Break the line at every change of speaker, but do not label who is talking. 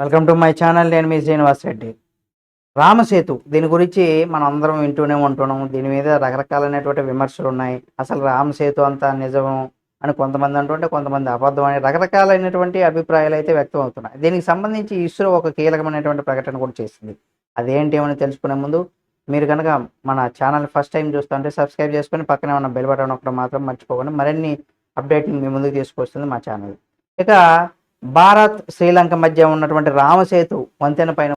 Welcome to my channel నేను మీ శ్రీనివాస్ రెడ్డి. రామసేతు దీని గురించి మనం అందరం వింటూనే ఉంటున్నాం. దీని మీద రకరకాలైనటువంటి విమర్శలు ఉన్నాయి అసలు రామసేతు అంతా నిజం అని కొంతమంది అంటుంటే కొంతమంది అబద్ధం అని రకరకాలైనటువంటి అభిప్రాయాలు అయితే వ్యక్తం అవుతున్నాయి. దీనికి సంబంధించి ఇస్రో ఒక కీలకమైనటువంటి ప్రకటన కూడా చేసింది. అదేంటి ఏమని తెలుసుకునే ముందు మీరు కనుక మన ఛానల్ ఫస్ట్ టైం చూస్తుంటే సబ్స్క్రైబ్ చేసుకొని పక్కనే ఉన్న బెల్ బటన్ ఒకటి మాత్రం మర్చిపోకండి. మరిన్ని అప్డేట్ మీ ముందుకు తీసుకొస్తుంది మా ఛానల్. ఇక భారత్ శ్రీలంక మధ్య ఉన్నటువంటి రామసేతు వంతెన పైన